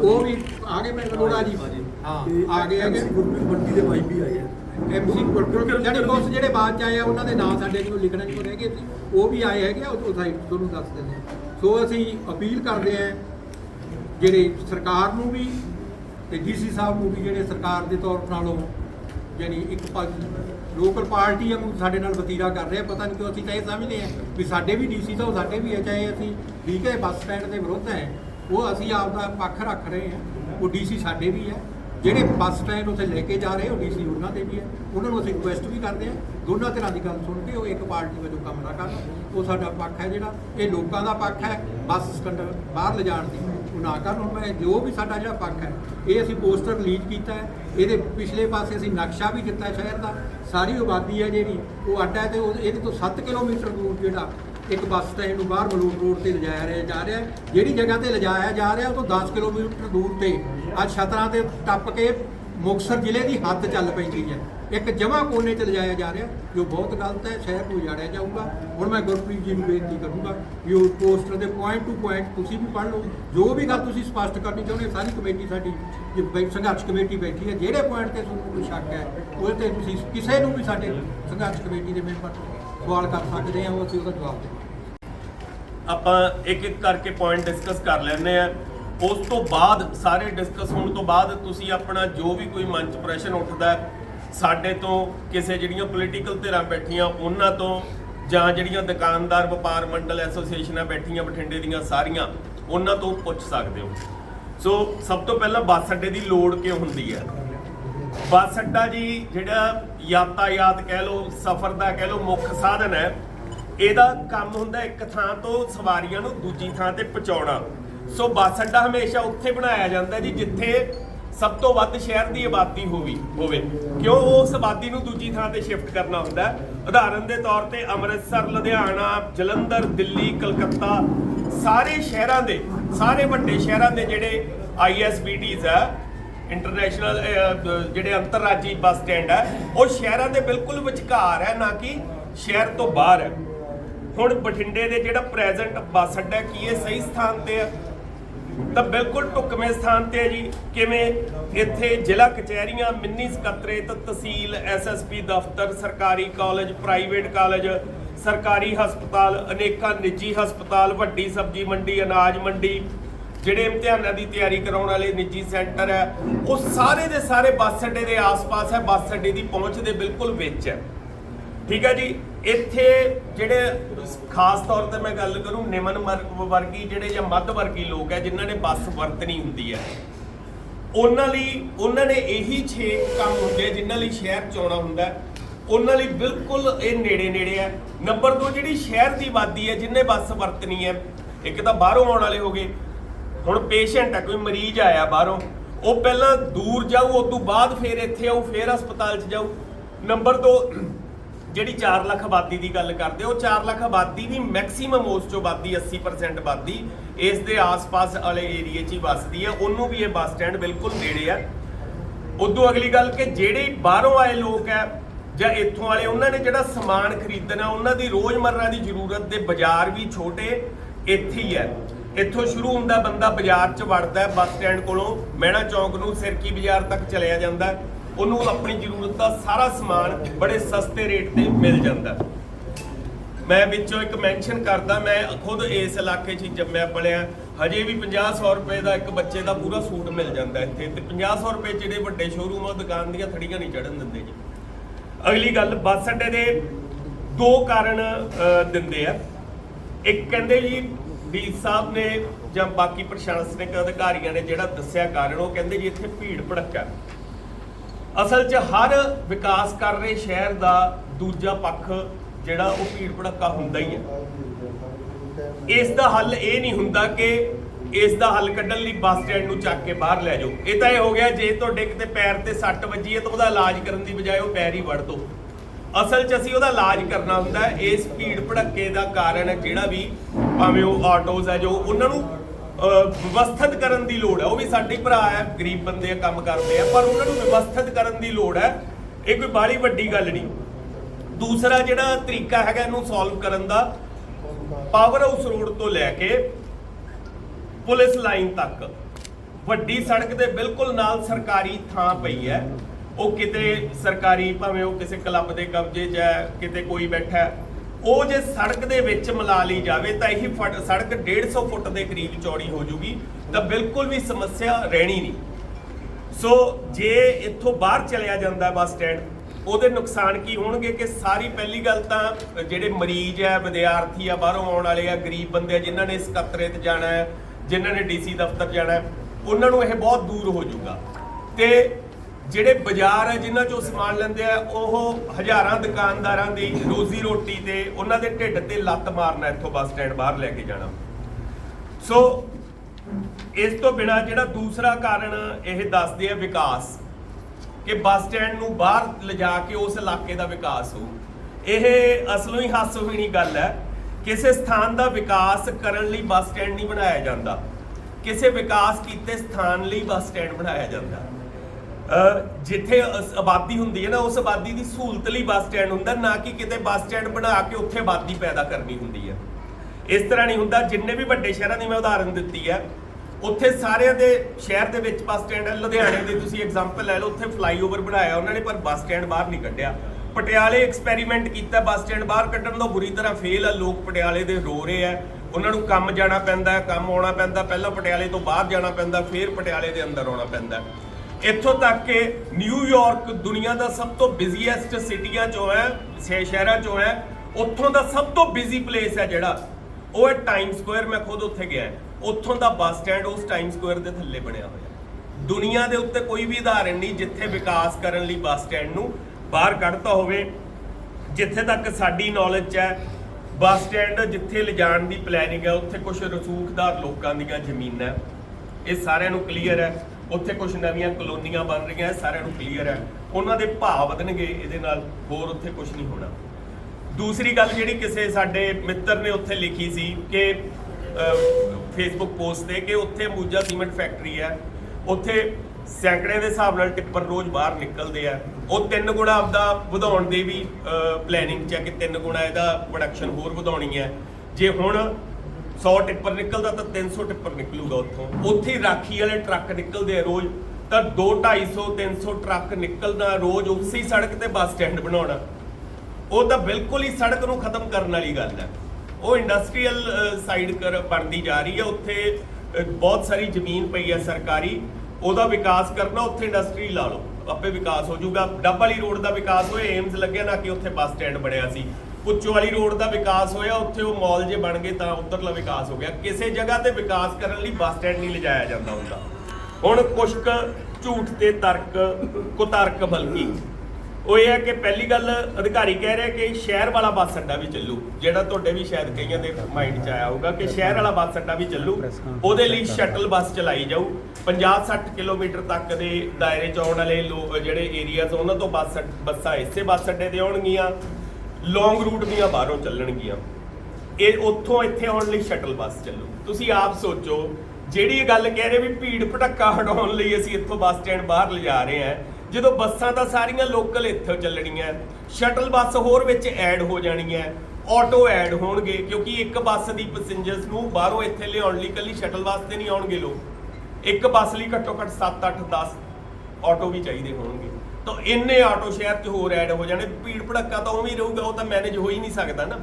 ਉਹ ਵੀ ਆ ਗਏ ਪਿੰਡ ਲੋੜਾ ਜੀ। ਹਾਂ। ਆ ਗਏ ਹੈਗੇ। ਗੁਰਪ੍ਰੀਤ ਬੰਟੀ ਦੇ ਭਾਈ ਵੀ ਆਏ ਆ। ਐਮਸੀ ਜਿਹੜੇ ਬਾਅਦ ਚ ਆਏ ਆ ਉਹਨਾਂ ਦੇ ਨਾਂ ਸਾਡੇ ਕੋਲ ਲਿਖਣੇ ਕੋਲ ਰਹਿ ਗਏ ਸੀ। ਉਹ ਵੀ ਆਏ ਹੈਗੇ ਆ, ਉਹ ਸਾਈਡ ਤੁਹਾਨੂੰ ਦੱਸ ਦਿੰਦੇ। ਸੋ ਅਸੀਂ ਅਪੀਲ ਕਰਦੇ ਆ ਜਿਹੜੇ ਸਰਕਾਰ ਨੂੰ ਵੀ ਤੇ ਡੀਸੀ ਸਾਹਿਬ ਨੂੰ ਵੀ ਜਿਹੜੇ ਸਰਕਾਰ ਦੇ ਤੌਰ ਨਾਲੋਂ ਯਾਨੀ ਇੱਕ ਲੋਕਲ ਪਾਰਟੀ ਵਾਂਗੂ ਸਾਡੇ ਨਾਲ ਵਤੀਰਾ ਕਰ ਰਹੇ ਆ ਪਤਾ ਨਹੀਂ ਕਿਉਂ ਅਸੀਂ ਇਹ ਸਮਝਦੇ ਆ ਵੀ ਸਾਡੇ ਵੀ ਡੀਸੀ ਤਾਂ ਉਹ ਸਾਡੇ ਵੀ ਹੈ ਚਾਹੇ ਅਸੀਂ ਠੀਕ ਹੈ ਬੱਸ ਸਟੈਂਡ ਦੇ ਵਿਰੁੱਧ ਹੈ। ਉਹ ਅਸੀਂ ਆਪ ਦਾ ਪੱਖ ਰੱਖ ਰਹੇ ਹਾਂ। ਉਹ ਡੀਸੀ ਸਾਡੇ ਵੀ ਹੈ। ਜਿਹੜੇ ਬੱਸ ਸਟੈਂਡ ਉੱਥੇ ਲੈ ਕੇ ਜਾ ਰਹੇ, ਉਹ ਡੀਸੀ ਉਹਨਾਂ ਦੇ ਵੀ ਹੈ। ਉਹਨਾਂ ਨੂੰ ਅਸੀਂ ਰਿਕੁਐਸਟ ਵੀ ਕਰਦੇ ਹਾਂ। ਦੋਨਾਂ ਤਰ੍ਹਾਂ ਦੀ ਗੱਲ ਸੁਣ ਕੇ ਉਹ ਇੱਕ ਪਾਰਟੀ ਵਜੋਂ ਕੰਮ ਨਾ ਕਰਨ। ਉਹ ਸਾਡਾ ਪੱਖ ਹੈ ਜਿਹੜਾ। ਇਹ ਲੋਕਾਂ ਦਾ ਪੱਖ ਹੈ। ਬੱਸ ਸਟੈਂਡ ਬਾਹਰ ਲਿਜਾਣ ਦੀ। ਉਹ ਨਾ ਕਰਨ। ਹੁਣ ਮੈਂ ਜੋ ਵੀ ਸਾਡਾ ਜਿਹੜਾ ਪੱਖ ਹੈ, ਇਹ ਅਸੀਂ ਪੋਸਟਰ ਰਿਲੀਜ਼ ਕੀਤਾ ਹੈ। ਇਹਦੇ ਪਿਛਲੇ ਪਾਸੇ ਅਸੀਂ ਨਕਸ਼ਾ ਵੀ ਦਿੱਤਾ ਸ਼ਹਿਰ ਦਾ। ਸਾਰੀ ਆਬਾਦੀ ਹੈ ਜਿਹੜੀ। ਉਹ ਅੱਡਾ ਹੈ ਤੇ ਉਹ- ਇਹਦੇ ਤੋਂ 7 ਕਿਲੋਮੀਟਰ ਦੂਰ ਜਿਹੜਾ ਇੱਕ ਬੱਸ ਸਟੈਂਡ ਨੂੰ ਬਾਹਰ ਮਲੂਕ ਰੋਡ ਤੇ ਲਿਜਾਇਆ ਜਾ ਰਿਹਾ ਜਿਹੜੀ ਜਗ੍ਹਾ ਤੇ ਲਿਜਾਇਆ ਜਾ ਰਿਹਾ ਉਹ ਤੋਂ 10 ਕਿਲੋਮੀਟਰ ਦੂਰ ਤੇ। ਅੱਜ ਛਤਰਾਂ ਤੇ ਟੱਪ ਕੇ ਮੁਕਤਸਰ ਜ਼ਿਲ੍ਹੇ ਦੀ ਹੱਦ ਚੱਲ ਪੈਂਦੀ ਹੈ। ਇੱਕ ਜਮਾ ਕੋਨੇ 'ਚ ਲਿਜਾਇਆ ਜਾ ਰਿਹਾ ਜੋ ਬਹੁਤ ਗਲਤ ਹੈ। ਸ਼ਹਿਰ ਨੂੰ ਉਜਾੜਿਆ ਜਾਊਗਾ। ਹੁਣ ਮੈਂ ਗੁਰਪ੍ਰੀਤ ਜੀ ਨੂੰ ਬੇਨਤੀ ਕਰੂੰਗਾ ਵੀ ਉਹ ਪੋਸਟਰ ਦੇ ਪੁਆਇੰਟ ਟੂ ਪੁਆਇੰਟ ਤੁਸੀਂ ਵੀ ਪੜ੍ਹ ਲਓ। ਜੋ ਵੀ ਗੱਲ ਤੁਸੀਂ ਸਪਸ਼ਟ ਕਰਨੀ ਚਾਹੁੰਦੇ ਹੋ, ਸਾਰੀ ਕਮੇਟੀ ਸਾਡੀ ਜੇ ਸੰਘਰਸ਼ ਕਮੇਟੀ ਬੈਠੀ ਹੈ ਜਿਹੜੇ ਪੁਆਇੰਟ ਤੇ ਤੁਹਾਨੂੰ ਕੋਈ ਸ਼ੱਕ ਹੈ ਉਹਦੇ ਤੇ ਤੁਸੀਂ ਕਿਸੇ ਨੂੰ ਵੀ ਸਾਡੇ ਸੰਘਰਸ਼ ਕਮੇਟੀ ਦੇ ਮੈਂਬਰ ਸਵਾਲ ਕਰ ਸਕਦੇ ਆ ਉਹ ਅਸੀਂ ਉਹਦਾ ਜਵਾਬ ਦੇਵਾਂਗੇ। ਆਪਾਂ ਇੱਕ ਇੱਕ ਕਰਕੇ ਪੁਆਇੰਟ ਡਿਸਕਸ ਕਰ ਲੈਂਦੇ ਆ ਉਸ ਤੋਂ ਬਾਅਦ, ਸਾਰੇ ਡਿਸਕਸ ਹੋਣ ਤੋਂ ਬਾਅਦ ਤੁਸੀਂ ਆਪਣਾ ਜੋ ਵੀ ਕੋਈ ਮਨ ਚ ਪ੍ਰਸ਼ਨ ਉੱਠਦਾ ਸਾਡੇ ਤੋਂ ਕਿਸੇ ਜਿਹੜੀਆਂ ਪੋਲੀਟੀਕਲ ਧਿਰਾਂ ਬੈਠੀਆਂ, ਉਹਨਾਂ ਤੋਂ ਜਾਂ ਜਿਹੜੀਆਂ ਦੁਕਾਨਦਾਰ, ਵਪਾਰ ਮੰਡਲ ਐਸੋਸੀਏਸ਼ਨਾਂ ਬੈਠੀਆਂ, ਬਠਿੰਡੇ ਦੀਆਂ ਸਾਰੀਆਂ, ਉਹਨਾਂ ਤੋਂ ਪੁੱਛ ਸਕਦੇ ਹੋ। ਸੋ ਸਭ ਤੋਂ ਪਹਿਲਾਂ ਬੱਸ ਅੱਡੇ ਦੀ ਲੋੜ ਕਿਉਂ ਹੁੰਦੀ ਹੈ? ਬੱਸ ਅੱਡਾ ਜੀ, ਜਿਹੜਾ ਯਾਤਾਯਾਤ ਕਹਿ ਲਓ, ਸਫ਼ਰ ਦਾ ਕਹਿ ਲਓ, ਮੁੱਖ ਸਾਧਨ ਹੈ, ਇਹਦਾ ਕੰਮ ਹੁੰਦਾ ਇੱਕ ਥਾਂ ਤੋਂ ਸਵਾਰੀਆਂ ਨੂੰ ਦੂਜੀ ਥਾਂ ਤੇ ਪਹੁੰਚਾਉਣਾ। ਸੋ ਬੱਸ ਅੱਡਾ ਹਮੇਸ਼ਾ ਉੱਥੇ ਬਣਾਇਆ ਜਾਂਦਾ ਜੀ, ਜਿੱਥੇ ਸਭ ਤੋਂ ਵੱਧ ਸ਼ਹਿਰ ਦੀ ਆਬਾਦੀ ਹੋਵੇ ਹੋਵੇ। ਕਿਉਂ ਉਸ ਆਬਾਦੀ ਨੂੰ ਦੂਜੀ ਥਾਂ ਤੇ ਸ਼ਿਫਟ ਕਰਨਾ ਹੁੰਦਾ? ਉਦਾਹਰਨ ਦੇ ਤੌਰ ਤੇ ਅੰਮ੍ਰਿਤਸਰ, ਲੁਧਿਆਣਾ, ਜਲੰਧਰ, ਦਿੱਲੀ, ਕਲਕੱਤਾ, ਸਾਰੇ ਸ਼ਹਿਰਾਂ ਦੇ, ਸਾਰੇ ਵੱਡੇ ਸ਼ਹਿਰਾਂ ਦੇ ਜਿਹੜੇ ਆਈਐਸਬੀਟੀਜ਼ ਆ ਇੰਟਰਨੈਸ਼ਨਲ ਜਿਹੜੇ ਅੰਤਰਰਾਜੀ ਬੱਸ ਸਟੈਂਡ ਹੈ ਉਹ ਸ਼ਹਿਰਾਂ ਦੇ ਬਿਲਕੁਲ ਵਿਚਕਾਰ ਹੈ, ਨਾ ਕਿ ਸ਼ਹਿਰ ਤੋਂ ਬਾਹਰ ਹੈ। ਹੁਣ ਬਠਿੰਡੇ ਦੇ ਜਿਹੜਾ ਪ੍ਰੈਜ਼ੈਂਟ ਬੱਸ ਅੱਡਾ ਕੀ ਇਹ ਸਹੀ ਸਥਾਨ ਤੇ ਹੈ ਤਾਂ ਬਿਲਕੁਲ ਢੁਕਵੇਂ ਸਥਾਨ ਤੇ ਹੈ ਜੀ। ਕਿਵੇਂ ਇੱਥੇ ਜ਼ਿਲ੍ਹਾ ਕਚਹਿਰੀਆਂ, ਮਿੰਨੀ ਸਕੱਤਰੇਤ ਤਹਿਸੀਲ ਐਸਐਸਪੀ ਦਫ਼ਤਰ, ਸਰਕਾਰੀ ਕਾਲਜ ਪ੍ਰਾਈਵੇਟ ਕਾਲਜ ਸਰਕਾਰੀ ਹਸਪਤਾਲ, ਅਨੇਕਾਂ ਨਿੱਜੀ ਹਸਪਤਾਲ, ਵੱਡੀ ਸਬਜ਼ੀ ਮੰਡੀ, ਅਨਾਜ ਮੰਡੀ ਜਿਹੜੇ ਇਮਤਿਹਾਨਾਂ ਦੀ ਤਿਆਰੀ ਕਰਾਉਣ ਵਾਲੇ ਨਿੱਜੀ ਸੈਂਟਰ ਹੈ, ਉਹ ਸਾਰੇ ਦੇ ਸਾਰੇ ਬੱਸ ਅੱਡੇ ਦੇ ਆਸ-ਪਾਸ ਹੈ, ਬੱਸ ਅੱਡੇ ਦੀ ਪਹੁੰਚ ਦੇ ਬਿਲਕੁਲ ਵਿੱਚ ਹੈ। ਠੀਕ ਹੈ ਜੀ, ਇੱਥੇ ਜਿਹੜੇ ਖਾਸ ਤੌਰ ਤੇ ਮੈਂ ਗੱਲ ਕਰੂੰ, ਨਿਮਨ ਵਰਗੀ ਜਿਹੜੇ ਜਾਂ ਮੱਧ ਵਰਗੀ ਲੋਕ ਹੈ, ਜਿਨ੍ਹਾਂ ਨੇ ਬੱਸ ਵਰਤਣੀ ਹੁੰਦੀ ਹੈ। ਉਹਨਾਂ ਲਈ, ਉਹਨਾਂ ਨੇ ਇਹੀ 6 ਕੰਮ ਹੁੰਦੇ ਆ, ਜਿਨ੍ਹਾਂ ਲਈ ਸ਼ਹਿਰ ਚ ਆਉਣਾ ਹੁੰਦਾ ਉਹਨਾਂ ਲਈ ਬਿਲਕੁਲ ਇਹ ਨੇੜੇ ਨੇੜੇ ਹੈ। ਨੰਬਰ 2 ਜਿਹੜੀ ਸ਼ਹਿਰ ਦੀ ਆਬਾਦੀ ਹੈ ਜਿਨ੍ਹਾਂ ਬੱਸ ਵਰਤਣੀ ਹੈ, ਇੱਕ ਤਾਂ ਬਾਹਰੋਂ ਆਉਣ ਵਾਲੇ ਹੋਗੇ ਹੁਣ ਪੇਸ਼ੈਂਟ ਹੈ ਕੋਈ ਮਰੀਜ਼ ਆਇਆ ਬਾਹਰੋਂ, ਉਹ ਪਹਿਲਾਂ ਦੂਰ ਜਾਊ, ਉਸ ਤੋਂ ਬਾਅਦ ਫਿਰ ਇੱਥੇ ਆਊ, ਫਿਰ ਹਸਪਤਾਲ 'ਚ ਜਾਊ। ਨੰਬਰ 2 ਜਿਹੜੀ 4 ਲੱਖ ਆਬਾਦੀ ਦੀ ਗੱਲ ਕਰਦੇ, ਉਹ 4 ਲੱਖ ਆਬਾਦੀ ਵੀ ਮੈਕਸਿਮਮ ਉਸ ਚੋਂ ਆਬਾਦੀ 80% ਆਬਾਦੀ ਇਸ ਦੇ ਆਸ-ਪਾਸ ਵਾਲੇ ਏਰੀਏ 'ਚ ਹੀ ਵੱਸਦੀ ਹੈ ਉਹਨੂੰ ਵੀ ਇਹ ਬੱਸ ਸਟੈਂਡ ਬਿਲਕੁਲ ਨੇੜੇ ਆ। ਉਦੋਂ ਅਗਲੀ ਗੱਲ ਕਿ ਜਿਹੜੇ ਬਾਹਰੋਂ ਆਏ ਲੋਕ ਹੈ ਜਾਂ ਇੱਥੋਂ ਵਾਲੇ, ਉਹਨਾਂ ਨੇ ਜਿਹੜਾ ਸਮਾਨ ਖਰੀਦਣਾ, ਉਹਨਾਂ ਦੀ ਰੋਜ਼ਮਰਰਾ ਦੀ ਜ਼ਰੂਰਤ ਦੇ ਬਾਜ਼ਾਰ ਵੀ ਛੋਟੇ, ਇੱਥੇ ਹੀ ਹੈ ਇੱਥੋਂ ਸ਼ੁਰੂ ਹੁੰਦਾ ਬੰਦਾ ਬਾਜ਼ਾਰ 'ਚ ਵੜਦਾ ਬੱਸ ਸਟੈਂਡ ਕੋਲੋਂ, ਮਹਿਣਾ ਚੌਂਕ ਨੂੰ ਸਿਰਕੀ ਬਾਜ਼ਾਰ ਤੱਕ ਚਲਿਆ ਜਾਂਦਾ ਉਹਨੂੰ ਆਪਣੀ ਜ਼ਰੂਰਤ ਦਾ ਸਾਰਾ ਸਮਾਨ ਬੜੇ ਸਸਤੇ ਰੇਟ ਤੇ ਮਿਲ ਜਾਂਦਾ ਮੈਂ ਵਿੱਚੋਂ ਇੱਕ ਮੈਂਸ਼ਨ ਕਰਦਾ, ਮੈਂ ਖੁਦ ਇਸ ਇਲਾਕੇ 'ਚ ਜੰਮਿਆ ਪਲਿਆ ਹਜੇ ਵੀ 50-100 ਰੁਪਏ ਦਾ ਇੱਕ ਬੱਚੇ ਦਾ ਪੂਰਾ ਸੂਟ ਮਿਲ ਜਾਂਦਾ ਇੱਥੇ। ਤੇ 50-100 ਰੁਪਏ ਜਿਹੜੇ ਵੱਡੇ ਸ਼ੋਰੂਮ ਆ, ਉਹ ਦੁਕਾਨ ਦੀਆਂ ਥੜੀਆਂ ਨਹੀਂ ਚੜਨ ਦਿੰਦੇ ਜੀ। ਅਗਲੀ ਗੱਲ, ਬੱਸ ਅੱਡੇ ਦੇ ਦੋ ਕਾਰਨ ਦਿੰਦੇ ਆ। ਇੱਕ ਕਹਿੰਦੇ ਜੀ ਡੀ ਸਾਹਿਬ ਨੇ ਜਾਂ ਬਾਕੀ ਪ੍ਰਸ਼ਾਸਨਿਕ ਅਧਿਕਾਰੀਆਂ ਨੇ ਜਿਹੜਾ ਦੱਸਿਆ ਕਾਰਨ, ਉਹ ਕਹਿੰਦੇ ਜੀ ਇੱਥੇ ਭੀੜ ਭੜੱਕਾ ਅਸਲ 'ਚ ਹਰ ਵਿਕਾਸ ਕਰ ਰਹੇ ਸ਼ਹਿਰ ਦਾ ਦੂਜਾ ਪੱਖ ਜਿਹੜਾ ਉਹ ਭੀੜ ਭੜੱਕਾ ਹੁੰਦਾ ਹੀ ਹੈ। ਇਸ ਦਾ ਹੱਲ ਇਹ ਨਹੀਂ ਹੁੰਦਾ ਕਿ ਇਸ ਦਾ ਹੱਲ ਕੱਢਣ ਲਈ ਬੱਸ ਸਟੈਂਡ ਨੂੰ ਚੱਕ ਕੇ ਬਾਹਰ ਲੈ ਜਾਓ। ਇਹ ਤਾਂ ਇਹ ਹੋ ਗਿਆ, ਜੇ ਤੁਹਾਡੇ ਕਿਤੇ ਪੈਰ ਤੇ ਸੱਟ ਵੱਜੀ ਹੈ ਤਾਂ ਉਹਦਾ ਇਲਾਜ ਕਰਨ ਦੀ ਬਜਾਏ ਉਹ ਪੈਰ ਹੀ ਵੜ ਦੋ। ਅਸਲ 'ਚ ਅਸੀਂ ਉਹਦਾ ਇਲਾਜ ਕਰਨਾ ਹੁੰਦਾ ਇਸ ਭੀੜ ਭੜੱਕੇ ਦਾ ਕਾਰਨ ਹੈ, ਜਿਹੜਾ ਵੀ ਭਾਵੇਂ ਉਹ ਆਟੋਜ਼ ਹੈ, ਜੋ ਉਹਨਾਂ ਨੂੰ ਵਿਵਸਥਿਤ ਕਰਨ ਦੀ ਲੋੜ ਹੈ। ਉਹ ਵੀ ਸਾਡੇ ਭਰਾ ਹੈ, ਗਰੀਬ ਬੰਦੇ ਆ, ਕੰਮ ਕਰਦੇ ਆ, ਪਰ ਉਹਨਾਂ ਨੂੰ ਵਿਵਸਥਿਤ ਕਰਨ ਦੀ ਲੋੜ ਹੈ। ਇਹ ਕੋਈ ਬਾਹਲੀ ਵੱਡੀ ਗੱਲ ਨਹੀਂ। ਦੂਸਰਾ ਜਿਹੜਾ ਤਰੀਕਾ ਹੈਗਾ ਇਹਨੂੰ ਸੋਲਵ ਕਰਨ ਦਾ ਪਾਵਰ ਹਾਊਸ ਰੋਡ ਤੋਂ ਲੈ ਕੇ ਪੁਲਿਸ ਲਾਈਨ ਤੱਕ। ਵੱਡੀ ਸੜਕ ਦੇ ਬਿਲਕੁਲ ਨਾਲ ਸਰਕਾਰੀ ਥਾਂ ਪਈ ਹੈ। ਉਹ ਕਿਤੇ ਸਰਕਾਰੀ ਭਾਵੇਂ ਉਹ ਕਿਸੇ ਕਲੱਬ ਦੇ ਕਬਜ਼ੇ 'ਚ ਹੈ, ਕਿਤੇ ਕੋਈ ਬੈਠਾ ਹੈ, ਉਹ ਜੇ ਸੜਕ ਦੇ ਵਿੱਚ ਮਿਲਾ ਲਈ ਜਾਵੇ ਤਾਂ ਇਹੀ ਫਟ- ਸੜਕ 150 ਫੁੱਟ ਦੇ ਕਰੀਬ ਚੌੜੀ ਹੋ ਜੂਗੀ, ਤਾਂ ਬਿਲਕੁਲ ਵੀ ਸਮੱਸਿਆ ਰਹਿਣੀ ਨਹੀਂ। ਸੋ ਜੇ ਇੱਥੋਂ ਬਾਹਰ ਚਲਿਆ ਜਾਂਦਾ ਬੱਸ ਸਟੈਂਡ, ਉਹਦੇ ਨੁਕਸਾਨ ਕੀ ਹੋਣਗੇ ਕਿ ਸਾਰੀ ਪਹਿਲੀ ਗੱਲ ਤਾਂ ਜਿਹੜੇ ਮਰੀਜ਼ ਹੈ, ਵਿਦਿਆਰਥੀ ਆ, ਬਾਹਰੋਂ ਆਉਣ ਵਾਲੇ ਆ, ਗਰੀਬ ਬੰਦੇ ਆ, ਜਿਨ੍ਹਾਂ ਨੇ ਸਕੱਤਰੇ ਤੇ ਜਾਣਾ ਹੈ, ਜਿਨ੍ਹਾਂ ਨੇ ਡੀਸੀ ਦਫ਼ਤਰ ਜਾਣਾ ਹੈ, ਉਹਨਾਂ ਨੂੰ ਇਹ ਬਹੁਤ ਦੂਰ ਹੋ ਜਾਊਗਾ ਤੇ ਜਿਹੜੇ ਬਾਜ਼ਾਰ ਹੈ ਜਿਨ੍ਹਾਂ ਚੋਂ ਸਮਾਨ ਲੈਂਦੇ ਆ, ਉਹ ਹਜ਼ਾਰਾਂ ਦੁਕਾਨਦਾਰਾਂ ਦੀ ਰੋਜ਼ੀ ਰੋਟੀ ਤੇ ਉਹਨਾਂ ਦੇ ਢਿੱਡ ਤੇ ਲੱਤ ਮਾਰਨਾ ਇੱਥੋਂ ਬੱਸ ਸਟੈਂਡ ਬਾਹਰ ਲੈ ਕੇ ਜਾਣਾ। ਸੋ ਇਸ ਤੋਂ ਬਿਨਾ ਜਿਹੜਾ ਦੂਸਰਾ ਕਾਰਨ ਇਹ ਦੱਸਦੇ ਆ ਵਿਕਾਸ, ਕਿ ਬੱਸ ਸਟੈਂਡ ਨੂੰ ਬਾਹਰ ਲਿਜਾ ਕੇ ਉਸ ਇਲਾਕੇ ਦਾ ਵਿਕਾਸ ਹੋ ਇਹ ਅਸਲੋਂ ਹੀ ਹਾਸੋਹੀਣੀ ਗੱਲ ਹੈ, ਕਿਸੇ ਸਥਾਨ ਦਾ ਵਿਕਾਸ ਕਰਨ ਲਈ ਬੱਸ ਸਟੈਂਡ ਨਹੀਂ ਬਣਾਇਆ ਜਾਂਦਾ। ਕਿਸੇ ਵਿਕਾਸ ਕੀਤੇ ਸਥਾਨ ਲਈ ਬੱਸ ਸਟੈਂਡ ਬਣਾਇਆ ਜਾਂਦਾ। ਜਿੱਥੇ ਆਬਾਦੀ ਹੁੰਦੀ ਹੈ ਨਾ, ਉਸ ਆਬਾਦੀ ਦੀ ਸਹੂਲਤ ਲਈ ਬੱਸ ਸਟੈਂਡ ਹੁੰਦਾ, ਨਾ ਕਿ ਕਿਤੇ ਬੱਸ ਸਟੈਂਡ ਬਣਾ ਕੇ ਉੱਥੇ ਆਬਾਦੀ ਪੈਦਾ ਕਰਨੀ ਹੁੰਦੀ ਹੈ। ਇਸ ਤਰ੍ਹਾਂ ਨਹੀਂ ਹੁੰਦਾ, ਜਿੰਨੇ ਵੀ ਵੱਡੇ ਸ਼ਹਿਰਾਂ ਦੀ ਮੈਂ ਉਦਾਹਰਨ ਦਿੱਤੀ ਹੈ, ਉੱਥੇ ਸਾਰਿਆਂ ਦੇ ਸ਼ਹਿਰ ਦੇ ਵਿੱਚ ਬੱਸ ਸਟੈਂਡ ਹੈ, ਲੁਧਿਆਣੇ ਦੀ ਤੁਸੀਂ ਐਗਜ਼ਾਮਪਲ ਲੈ ਲਓ, ਉੱਥੇ ਫਲਾਈਓਵਰ ਬਣਾਇਆ ਉਹਨਾਂ ਨੇ, ਪਰ ਬੱਸ ਸਟੈਂਡ ਬਾਹਰ ਨਹੀਂ ਕੱਢਿਆ। ਪਟਿਆਲੇ ਐਕਸਪੈਰੀਮੈਂਟ ਕੀਤਾ, ਬੱਸ ਸਟੈਂਡ ਬਾਹਰ ਕੱਢਣ ਦਾ ਬੁਰੀ ਤਰ੍ਹਾਂ ਫੇਲ ਆ, ਲੋਕ ਪਟਿਆਲੇ ਦੇ ਰੋ ਰਹੇ ਆ। ਉਹਨਾਂ ਨੂੰ ਕੰਮ ਜਾਣਾ ਪੈਂਦਾ, ਕੰਮ ਆਉਣਾ ਪੈਂਦਾ, ਪਹਿਲਾਂ ਪਟਿਆਲੇ ਤੋਂ ਬਾਹਰ ਜਾਣਾ ਪੈਂਦਾ, ਫਿਰ ਪਟਿਆਲੇ ਦੇ ਅੰਦਰ ਆਉਣਾ ਪੈਂਦਾ। ਇੱਥੋਂ ਤੱਕ ਕਿ ਨਿਊਯਾਰਕ ਦੁਨੀਆ ਦਾ ਸਭ ਤੋਂ ਬਿਜ਼ੀਐਸਟ ਸਿਟੀਆਂ ਚੋਂ ਹੈ ਸ਼ਹਿਰਾਂ ਚੋਂ ਹੈ, ਉੱਥੋਂ ਦਾ ਸਭ ਤੋਂ ਬਿਜ਼ੀ ਪਲੇਸ ਹੈ ਜਿਹੜਾ, ਉਹ ਹੈ ਟਾਈਮ ਸਕੁਅਰ ਮੈਂ ਖੁਦ ਉੱਥੇ ਗਿਆ ਉੱਥੋਂ ਦਾ ਬੱਸ ਸਟੈਂਡ ਉਸ ਟਾਈਮ ਸਕੁਅਰ ਦੇ ਥੱਲੇ ਬਣਿਆ ਹੋਇਆ ਦੁਨੀਆ ਦੇ ਉੱਤੇ ਕੋਈ ਵੀ ਉਦਾਹਰਣ ਨਹੀਂ, ਜਿੱਥੇ ਵਿਕਾਸ ਕਰਨ ਲਈ ਬੱਸ ਸਟੈਂਡ ਨੂੰ ਬਾਹਰ ਕੱਢਤਾ ਹੋਵੇ, ਜਿੱਥੇ ਤੱਕ ਸਾਡੀ ਨੌਲੇਜ ਹੈ, ਬੱਸ ਸਟੈਂਡ ਜਿੱਥੇ ਲਿਜਾਣ ਦੀ ਪਲੈਨਿੰਗ ਹੈ, ਉੱਥੇ ਕੁਝ ਰਸੂਖਦਾਰ ਲੋਕਾਂ ਦੀਆਂ ਜ਼ਮੀਨਾਂ ਇਹ ਸਾਰਿਆਂ ਨੂੰ ਕਲੀਅਰ ਹੈ। ਉੱਥੇ ਕੁਝ ਨਵੀਆਂ ਕਲੋਨੀਆਂ ਬਣ ਰਹੀਆਂ, ਸਾਰਿਆਂ ਨੂੰ ਕਲੀਅਰ ਹੈ। ਉਹਨਾਂ ਦੇ ਭਾਅ ਵਧਣਗੇ, ਇਹਦੇ ਨਾਲ ਹੋਰ ਉੱਥੇ ਕੁਝ ਨਹੀਂ ਹੋਣਾ। ਦੂਸਰੀ ਗੱਲ ਜਿਹੜੀ ਕਿਸੇ ਸਾਡੇ ਮਿੱਤਰ ਨੇ ਉੱਥੇ ਲਿਖੀ ਸੀ ਕਿ ਫੇਸਬੁੱਕ ਪੋਸਟ ਤੇ ਕਿ ਉੱਥੇ ਅੰਬੂਜਾ ਸੀਮੈਂਟ ਫੈਕਟਰੀ ਹੈ। ਉੱਥੇ ਸੈਂਕੜੇ ਦੇ ਹਿਸਾਬ ਨਾਲ ਟਿੱਪਰ ਰੋਜ਼ ਬਾਹਰ ਨਿਕਲਦੇ ਆ। ਉਹ ਤਿੰਨ ਗੁਣਾ ਆਪਦਾ ਵਧਾਉਣ ਦੇ ਵੀ ਪਲੈਨਿੰਗ ਚ ਹੈ ਕਿ ਤਿੰਨ ਗੁਣਾ ਇਹਦਾ ਪ੍ਰੋਡਕਸ਼ਨ ਹੋਰ ਵਧਾਉਣੀ ਹੈ। ਜੇ ਹੁਣ 100 ਟਿੱਪਰ ਨਿਕਲਦਾ ਤਾਂ 300 ਟਿੱਪਰ ਨਿਕਲੂਗਾ ਉੱਥੋਂ। ਉੱਥੇ ਰਾਖੀ ਵਾਲੇ ਟਰੱਕ ਨਿਕਲਦੇ ਆ ਰੋਜ਼। ਤਾਂ 2 250 300 ਟਰੱਕ ਨਿਕਲਦਾ ਰੋਜ਼ ਉਸੇ ਸੜਕ ਤੇ ਬੱਸ ਸਟੈਂਡ ਬਣਾਉਣਾ। ਉਹ ਤਾਂ ਬਿਲਕੁਲ ਹੀ ਸੜਕ ਨੂੰ ਖਤਮ ਕਰਨ ਵਾਲੀ ਗੱਲ ਹੈ। ਉਹ ਇੰਡਸਟਰੀਅਲ ਸਾਈਡ ਕਰ, ਬਣਦੀ ਜਾ ਰਹੀ ਹੈ। ਉੱਥੇ ਬਹੁਤ ਸਾਰੀ ਜ਼ਮੀਨ ਪਈ ਹੈ ਸਰਕਾਰੀ। ਉਹਦਾ ਵਿਕਾਸ ਕਰਨਾ ਉੱਥੇ ਇੰਡਸਟਰੀ ਲਾ ਲਓ। ਆਪੇ ਵਿਕਾਸ ਹੋ ਜਾਊਗਾ। ਡੱਬ ਵਾਲੀ ਰੋਡ ਦਾ ਵਿਕਾਸ ਹੋਏ ਏਮਸ ਲੱਗਿਆ ਨਾ ਕਿ ਉੱਥੇ ਬੱਸ ਸਟੈਂਡ ਬਣਿਆ ਸੀ। ਪੁੱਚੋ ਵਾਲੀ ਰੋਡ ਦਾ ਵਿਕਾਸ ਹੋਇਆ, ਉੱਥੇ ਉਹ ਮਾਲ ਜੇ ਬਣ ਗਏ ਤਾਂ ਉੱਧਰਲਾ ਵਿਕਾਸ ਹੋ ਗਿਆ। ਕਿਸੇ ਜਗ੍ਹਾ ਤੇ ਵਿਕਾਸ ਕਰਨ ਲਈ ਬੱਸ ਸਟੈਂਡ ਨਹੀਂ ਲਿਜਾਇਆ ਜਾਂਦਾ ਹੁੰਦਾ। ਹੁਣ ਕੁਛ ਝੂਠ ਤੇ ਤਰਕ, ਕੁਤਰਕ ਬਲਕਿ ਉਹ ਇਹ ਹੈ ਕਿ ਪਹਿਲੀ ਗੱਲ ਅਧਿਕਾਰੀ ਕਹਿ ਰਿਹਾ ਕਿ ਸ਼ਹਿਰ ਵਾਲਾ ਬੱਸ ਅੱਡਾ ਵੀ ਚੱਲੂ। ਜਿਹੜਾ ਤੁਹਾਡੇ ਵੀ ਸ਼ਾਇਦ ਕਈਆਂ ਦੇ ਮਾਈਂਡ 'ਚ ਆਇਆ ਹੋਊਗਾ ਕਿ ਸ਼ਹਿਰ ਵਾਲਾ ਬੱਸ ਅੱਡਾ ਵੀ ਚੱਲੂ। ਉਹਦੇ ਲਈ ਸ਼ਟਲ ਬੱਸ ਚਲਾਈ ਜਾਊ। 50-60 ਕਿਲੋਮੀਟਰ ਤੱਕ ਦੇ ਦਾਇਰੇ 'ਚ ਆਉਣ ਵਾਲੇ ਲੋਕ ਜਿਹੜੇ ਏਰੀਆਜ਼ ਉਹਨਾਂ ਤੋਂ ਬੱਸ ਅੱਡ- ਬੱਸਾਂ ਇਸੇ ਬੱਸ ਅੱਡੇ ਤੇ ਆਉਣਗੀਆਂ। ਲੌਂਗ ਰੂਟ ਦੀਆਂ ਬਾਹਰੋਂ ਚੱਲਣਗੀਆਂ। ਇਹ ਉੱਥੋਂ ਇੱਥੇ ਆਉਣ ਲਈ ਸ਼ਟਲ ਬੱਸ ਚੱਲੂ। ਤੁਸੀਂ ਆਪ ਸੋਚੋ, ਜਿਹੜੀ ਇਹ ਗੱਲ ਕਹਿ ਰਹੇ ਵੀ ਭੀੜ ਭਟੱਕਾ ਹਟਾਉਣ ਲਈ ਅਸੀਂ ਇੱਥੋਂ ਬੱਸ ਸਟੈਂਡ ਬਾਹਰ ਲਿਜਾ ਰਹੇ ਹਾਂ, ਜਦੋਂ ਬੱਸਾਂ ਤਾਂ ਸਾਰੀਆਂ ਲੋਕਲ ਇੱਥੋਂ ਚੱਲਣੀਆਂ, ਸ਼ਟਲ ਬੱਸ ਹੋਰ ਵਿੱਚ ਐਡ ਹੋ ਜਾਣੀ ਹੈ ਆਟੋ ਐਡ ਹੋਣਗੇ, ਕਿਉਂਕਿ ਇੱਕ ਬੱਸ ਦੀ ਪੈਸੇਂਜਰਸ ਨੂੰ ਬਾਹਰੋਂ ਇੱਥੇ ਲਿਆਉਣ ਲਈ ਕੱਲੀ ਸ਼ਟਲ ਬੱਸ ਤੇ ਨਹੀਂ ਆਉਣਗੇ ਲੋਕ। ਇੱਕ ਬੱਸ ਲਈ ਘੱਟੋ ਘੱਟ 7 8 10 ਆਟੋ ਵੀ ਚਾਹੀਦੇ ਹੋਣਗੇ। ਤਾਂ ਇੰਨੇ ਆਟੋ ਸ਼ਹਿਰ 'ਚ ਹੋਰ ਐਡ ਹੋ ਜਾਣੇ, ਭੀੜ ਭੜੱਕਾ ਤਾਂ ਉਵੇਂ ਹੀ ਰਹੂਗਾ, ਉਹ ਤਾਂ ਮੈਨੇਜ ਹੋ ਹੀ ਨਹੀਂ ਸਕਦਾ ਨਾ।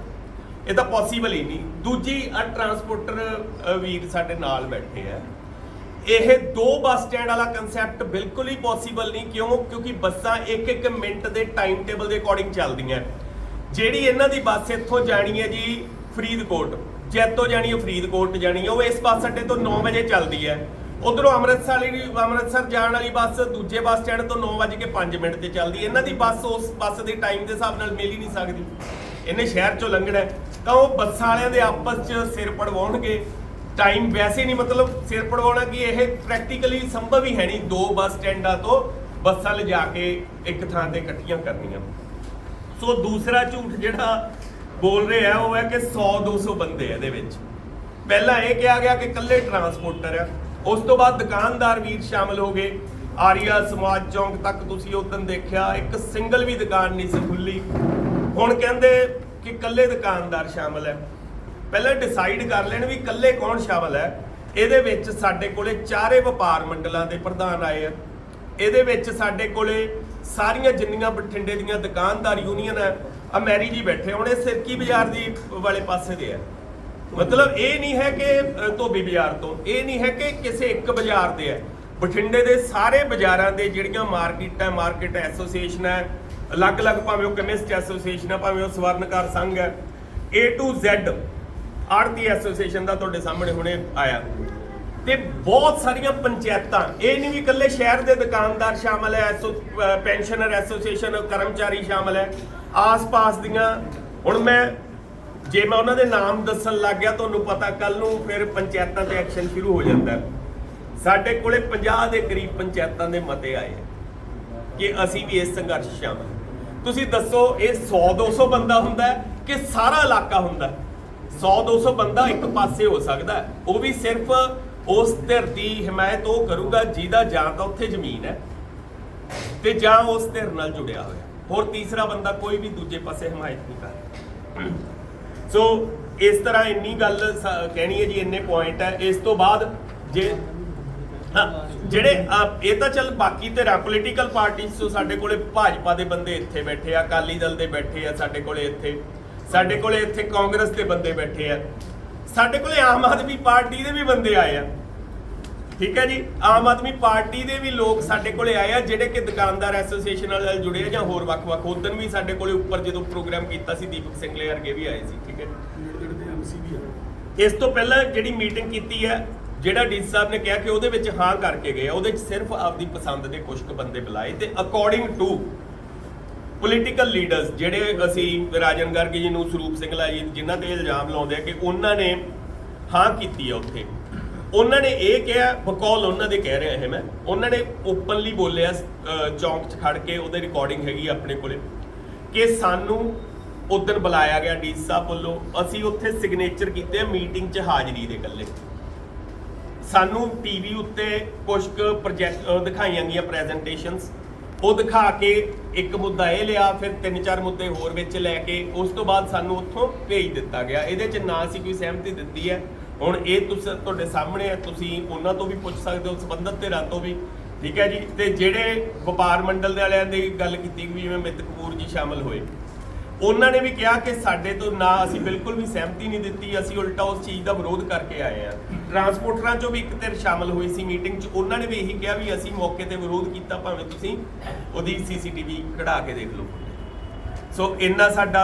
ਇਹ ਤਾਂ ਪੋਸੀਬਲ ਹੀ ਨਹੀਂ। ਦੂਜੀ, ਆ ਟਰਾਂਸਪੋਰਟਰ ਵੀਰ ਸਾਡੇ ਨਾਲ ਬੈਠੇ ਆ। ਇਹ ਦੋ ਬੱਸ ਸਟੈਂਡ ਵਾਲਾ ਕਨਸੈਪਟ ਬਿਲਕੁਲ ਹੀ ਪੋਸੀਬਲ ਨਹੀਂ। ਕਿਉਂ? ਕਿਉਂਕਿ ਬੱਸਾਂ ਇੱਕ ਇੱਕ ਮਿੰਟ ਦੇ ਟਾਈਮ ਟੇਬਲ ਦੇ ਅਕੋਰਡਿੰਗ ਚੱਲਦੀਆਂ। ਜਿਹੜੀ ਇਹਨਾਂ ਦੀ ਬੱਸ ਇੱਥੋਂ ਜਾਣੀ ਹੈ ਜੀ ਫਰੀਦਕੋਟ। ਜੈਤੋ ਜਾਣੀ ਹੈ ਫਰੀਦਕੋਟ ਜਾਣੀ ਹੈ। ਉਹ ਇਸ ਬੱਸ ਅੱਡੇ ਤੋਂ 9 ਵਜੇ ਚੱਲਦੀ ਹੈ। ਉਧਰੋਂ ਅੰਮ੍ਰਿਤਸਰ ਵਾਲੀ ਅੰਮ੍ਰਿਤਸਰ ਜਾਣ ਵਾਲੀ ਬੱਸ ਦੂਜੇ ਬੱਸ ਸਟੈਂਡ ਤੋਂ 9:05 ਮਿੰਟ ਤੇ ਚੱਲਦੀ ਇਹਨਾਂ ਦੀ ਬੱਸ ਉਸ ਬੱਸ ਦੇ ਟਾਈਮ ਦੇ ਹਿਸਾਬ ਨਾਲ ਮਿਲ ਹੀ ਨਹੀਂ ਸਕਦੀ। ਇਹਨੇ ਸ਼ਹਿਰ ਚੋਂ ਲੰਘਣਾ ਤਾਂ ਉਹ ਬੱਸਾਂ ਵਾਲਿਆਂ ਦੇ ਆਪਸ 'ਚ ਸਿਰ ਪੜਵਾਉਣਗੇ। ਟਾਈਮ ਵੈਸੇ ਨਹੀਂ ਮਤਲਬ ਸਿਰ ਪੜਵਾਉਣਾ ਕਿ ਇਹ ਪ੍ਰੈਕਟੀਕਲੀ ਸੰਭਵ ਹੀ ਹੈ ਨਹੀਂ ਦੋ ਬੱਸ ਸਟੈਂਡਾਂ ਤੋਂ ਬੱਸਾਂ ਲਿਜਾ ਕੇ ਇੱਕ ਥਾਂ ਤੇ ਇਕੱਠੀਆਂ ਕਰਨੀਆਂ। ਸੋ ਦੂਸਰਾ ਝੂਠ ਜਿਹੜਾ ਬੋਲ ਰਿਹਾ ਉਹ ਹੈ ਕਿ 100 200 ਬੰਦੇ ਆ ਇਹਦੇ ਵਿੱਚ। ਪਹਿਲਾਂ ਇਹ ਕਿਹਾ ਗਿਆ ਕਿ ਇਕੱਲੇ ਟਰਾਂਸਪੋਰਟਰ ਆ। ਉਸ ਤੋਂ ਬਾਅਦ ਦੁਕਾਨਦਾਰ ਵੀਰ ਸ਼ਾਮਲ ਹੋ ਗਏ। ਆਰੀਆ ਸਮਾਜ ਚੌਂਕ ਤੱਕ ਤੁਸੀਂ ਉਦੋਂ ਦੇਖਿਆ, ਇੱਕ ਸਿੰਗਲ ਵੀ ਦੁਕਾਨ ਨਹੀਂ ਸੀ ਖੁੱਲੀ ਹੁਣ ਕਹਿੰਦੇ ਕਿ ਇਕੱਲੇ ਦੁਕਾਨਦਾਰ ਸ਼ਾਮਲ ਹੈ। ਪਹਿਲਾਂ ਡਿਸਾਈਡ ਕਰ ਲੈਣ ਵੀ ਇਕੱਲੇ ਕੌਣ ਸ਼ਾਮਲ ਹੈ। ਇਹਦੇ ਵਿੱਚ ਸਾਡੇ ਕੋਲੇ ਚਾਰੇ ਵਪਾਰ ਮੰਡਲਾਂ ਦੇ ਪ੍ਰਧਾਨ ਆਏ ਆ। ਇਹਦੇ ਵਿੱਚ ਸਾਡੇ ਕੋਲੇ ਸਾਰੀਆਂ ਜਿੰਨੀਆਂ ਬਠਿੰਡੇ ਦੀਆਂ ਦੁਕਾਨਦਾਰ ਯੂਨੀਅਨ ਹੈ, ਅਮੈਰੀ ਜੀ ਬੈਠੇ ਹੁਣ ਇਹ ਸਿਰਕੀ ਬਾਜ਼ਾਰ ਦੀ ਵਾਲੇ ਪਾਸੇ ਦੇ ਆ। ਮਤਲਬ ਇਹ ਨਹੀਂ ਹੈ ਕਿ ਧੋਬੀ ਬਾਜ਼ਾਰ ਤੋਂ, ਇਹ ਨਹੀਂ ਹੈ ਕਿ ਕਿਸੇ ਇੱਕ ਬਾਜ਼ਾਰ ਦੇ ਹੈ। ਬਠਿੰਡੇ ਦੇ ਸਾਰੇ ਬਾਜ਼ਾਰਾਂ ਦੇ ਜਿਹੜੀਆਂ ਮਾਰਕੀਟਾਂ, ਮਾਰਕੀਟ ਐਸੋਸੀਏਸ਼ਨ ਹੈ, ਅਲੱਗ-ਅਲੱਗ ਭਾਵੇਂ ਉਹ ਕੈਮਿਸਟ ਐਸੋਸੀਏਸ਼ਨ ਹੈ, ਭਾਵੇਂ ਉਹ ਸਵਰਨਕਾਰ ਸੰਘ ਹੈ, A to Z ਆੜਤੀ ਐਸੋਸੀਏਸ਼ਨ ਦਾ ਤੁਹਾਡੇ ਸਾਹਮਣੇ ਹੁਣੇ ਆਇਆ। ਤੇ ਬਹੁਤ ਸਾਰੀਆਂ ਪੰਚਾਇਤਾਂ, ਇਹ ਨਹੀਂ ਵੀ ਇਕੱਲੇ ਸ਼ਹਿਰ ਦੇ ਦੁਕਾਨਦਾਰ ਸ਼ਾਮਲ ਹੈ, ਐਸੋ ਪੈਨਸ਼ਨਰ ਐਸੋਸੀਏਸ਼ਨ, ਕਰਮਚਾਰੀ ਸ਼ਾਮਲ ਹੈ। ਆਸ-ਪਾਸ ਦੀਆਂ, ਹੁਣ ਮੈਂ ਜੇ ਮੈਂ ਉਹਨਾਂ ਦੇ ਨਾਮ ਦੱਸਣ ਲੱਗ ਗਿਆ, ਤੁਹਾਨੂੰ ਪਤਾ ਕੱਲ ਨੂੰ ਫਿਰ ਪੰਚਾਇਤਾਂ ਤੇ ਐਕਸ਼ਨ ਸ਼ੁਰੂ ਹੋ ਜਾਂਦਾ ਸਾਡੇ ਕੋਲੇ 50 ਦੇ ਕਰੀਬ ਪੰਚਾਇਤਾਂ ਦੇ ਮਤੇ ਆਏ ਕਿ ਅਸੀਂ ਵੀ ਇਸ ਸੰਘਰਸ਼ ਸ਼ਾਮਲ ਤੁਸੀਂ ਦੱਸੋ, ਇਹ 100 200 ਬੰਦਾ ਹੁੰਦਾ ਕਿ ਸਾਰਾ ਇਲਾਕਾ ਹੁੰਦਾ 100 200 ਬੰਦਾ ਇੱਕ ਪਾਸੇ ਹੋ ਸਕਦਾ ਉਹ ਵੀ ਸਿਰਫ ਉਸ ਧਿਰ ਦੀ ਹਮਾਇਤ ਉਹ ਕਰੂਗਾ ਜਿਹਦਾ ਜਾਂ ਤਾਂ ਉੱਥੇ ਜ਼ਮੀਨ ਹੈ ਤੇ ਜਾਂ ਉਸ ਧਿਰ ਨਾਲ ਜੁੜਿਆ ਹੋਇਆ ਹੋਰ ਤੀਸਰਾ ਬੰਦਾ ਕੋਈ ਵੀ ਦੂਜੇ ਪਾਸੇ ਹਮਾਇਤ ਨਹੀਂ ਕਰਦਾ ਸੋ ਇਸ ਤਰ੍ਹਾਂ ਇੰਨੀ ਗੱਲ ਸ- ਕਹਿਣੀ ਹੈ ਜੀ, ਇੰਨੇ ਪੁਆਇੰਟ ਹੈ। ਇਸ ਤੋਂ ਬਾਅਦ ਜੇ ਜਿਹੜੇ ਇਹ ਤਾਂ ਚੱਲ ਬਾਕੀ ਤੇ ਪੋਲੀਟੀਕਲ ਪਾਰਟੀਆਂ ਸੋ ਸਾਡੇ ਕੋਲੇ ਭਾਜਪਾ ਦੇ ਬੰਦੇ ਇੱਥੇ ਬੈਠੇ ਆ, ਅਕਾਲੀ ਦਲ ਦੇ ਬੈਠੇ ਆ ਸਾਡੇ ਕੋਲੇ ਇੱਥੇ। ਸਾਡੇ ਕੋਲੇ ਇੱਥੇ ਕਾਂਗਰਸ ਦੇ ਬੰਦੇ ਬੈਠੇ ਆ। ਸਾਡੇ ਕੋਲੇ ਆਮ ਆਦਮੀ ਪਾਰਟੀ ਦੇ ਵੀ ਬੰਦੇ ਆਏ ਆ। ਠੀਕ ਹੈ ਜੀ? ਆਮ ਆਦਮੀ ਪਾਰਟੀ ਦੇ ਵੀ ਲੋਕ ਸਾਡੇ ਕੋਲੇ ਆਏ ਆ, ਜਿਹੜੇ ਕਿ ਦੁਕਾਨਦਾਰ ਐਸੋਸੀਏਸ਼ਨ ਨਾਲ ਜੁੜੇ ਆ ਜਾਂ ਹੋਰ ਵੱਖ-ਵੱਖ। ਉਦੋਂ ਵੀ ਸਾਡੇ ਕੋਲੇ ਉੱਪਰ ਜਦੋਂ ਪ੍ਰੋਗਰਾਮ ਕੀਤਾ ਸੀ, ਦੀਪਕ ਸਿੰਘਲੇ ਵਰਗੇ ਵੀ ਆਏ ਸੀ, ਠੀਕ ਹੈ ਇਸ ਤੋਂ ਪਹਿਲਾਂ ਜਿਹੜੀ ਮੀਟਿੰਗ ਕੀਤੀ ਹੈ, ਜਿਹੜਾ ਡੀ ਸਾਹਿਬ ਨੇ ਕਿਹਾ ਕਿ ਉਹਦੇ ਵਿੱਚ ਹਾਂ ਕਰਕੇ ਗਏ ਉਹਦੇ ਵਿੱਚ ਸਿਰਫ ਆਪਦੀ ਪਸੰਦ ਦੇ ਕੁਝ ਕੁ ਬੰਦੇ ਬੁਲਾਏ ਤੇ ਅਕੋਰਡਿੰਗ ਟੂ ਪੋਲੀਟੀਕਲ ਲੀਡਰਸ ਜਿਹੜੇ ਅਸੀਂ ਰਾਜਨ ਗਰਗ ਜੀ ਨੂੰ ਸਰੂਪ ਸਿੰਘਲਾ ਜੀ ਜਿਨ੍ਹਾਂ ਤੇ ਇਲਜ਼ਾਮ ਲਾਉਂਦੇ ਆ ਕਿ ਉਹਨਾਂ ਨੇ ਹਾਂ ਕੀਤੀ ਆ ਉੱਥੇ। ਉਹਨਾਂ ਨੇ ਇਹ ਕਿਹਾ, ਬਕੌਲ ਉਹਨਾਂ ਦੇ ਕਹਿ ਰਿਹਾ ਇਹ ਮੈਂ, ਉਹਨਾਂ ਨੇ ਓਪਨਲੀ ਬੋਲਿਆ ਚੌਂਕ 'ਚ ਖੜ ਕੇ ਉਹਦੇ ਰਿਕਾਰਡਿੰਗ ਹੈਗੀ ਆਪਣੇ ਕੋਲੇ, ਕਿ ਸਾਨੂੰ ਉਦੋਂ ਬੁਲਾਇਆ ਗਿਆ ਡੀ ਸਾਹਿਬ ਵੱਲੋਂ, ਅਸੀਂ ਉੱਥੇ ਸਿਗਨੇਚਰ ਕੀਤੇ ਮੀਟਿੰਗ 'ਚ ਹਾਜ਼ਰੀ ਦੇ ਇਕੱਲੇ। ਸਾਨੂੰ ਟੀਵੀ ਉੱਤੇ ਕੁਝ ਕੁ ਪ੍ਰੋਜੈਕਟ ਦਿਖਾਈਆਂ ਗਈਆਂ ਪ੍ਰੈਜੈਂਟੇਸ਼ਨਸ ਉਹ ਦਿਖਾ ਕੇ ਇੱਕ ਮੁੱਦਾ ਇਹ ਲਿਆ, ਫਿਰ ਤਿੰਨ ਚਾਰ ਮੁੱਦੇ ਹੋਰ ਵਿੱਚ ਲੈ ਕੇ, ਉਸ ਤੋਂ ਬਾਅਦ ਸਾਨੂੰ ਉੱਥੋਂ ਭੇਜ ਦਿੱਤਾ ਗਿਆ। ਇਹਦੇ 'ਚ ਨਾ ਅਸੀਂ ਕੋਈ ਸਹਿਮਤੀ ਦਿੱਤੀ ਹੈ। ਹੁਣ ਇਹ ਤੁਸੀਂ, ਤੁਹਾਡੇ ਸਾਹਮਣੇ ਹੈ ਤੁਸੀਂ ਉਹਨਾਂ ਤੋਂ ਵੀ ਪੁੱਛ ਸਕਦੇ ਹੋ, ਸੰਬੰਧਤ ਧਿਰਾਂ ਤੋਂ ਵੀ। ਠੀਕ ਹੈ ਜੀ? ਤੇ ਜਿਹੜੇ ਵਪਾਰ ਮੰਡਲ ਦੇ ਵਾਲਿਆਂ ਦੀ ਗੱਲ ਕੀਤੀ ਵੀ ਜਿਵੇਂ ਮਿੱਤ ਕਪੂਰ ਜੀ ਸ਼ਾਮਲ ਹੋਏ। ਉਹਨਾਂ ਨੇ ਵੀ ਕਿਹਾ ਕਿ ਸਾਡੇ ਤੋਂ ਨਾ ਅਸੀਂ ਬਿਲਕੁਲ ਵੀ ਸਹਿਮਤੀ ਨਹੀਂ ਦਿੱਤੀ, ਅਸੀਂ ਉਲਟਾ ਉਸ ਚੀਜ਼ ਦਾ ਵਿਰੋਧ ਕਰਕੇ ਆਏ ਆ ਟਰਾਂਸਪੋਰਟਰਾਂ ਚੋਂ ਵੀ ਇੱਕ ਧਿਰ ਸ਼ਾਮਲ ਹੋਈ ਸੀ ਮੀਟਿੰਗ 'ਚ। ਉਹਨਾਂ ਨੇ ਵੀ ਇਹੀ ਕਿਹਾ ਵੀ ਅਸੀਂ ਮੌਕੇ ਤੇ ਵਿਰੋਧ ਕੀਤਾ, ਭਾਵੇਂ ਤੁਸੀਂ ਉਹਦੀ ਸੀਸੀਟੀਵੀ ਕਢਾ ਕੇ ਦੇਖ ਲਓ। ਸੋ ਇੰਨਾ ਸਾਡਾ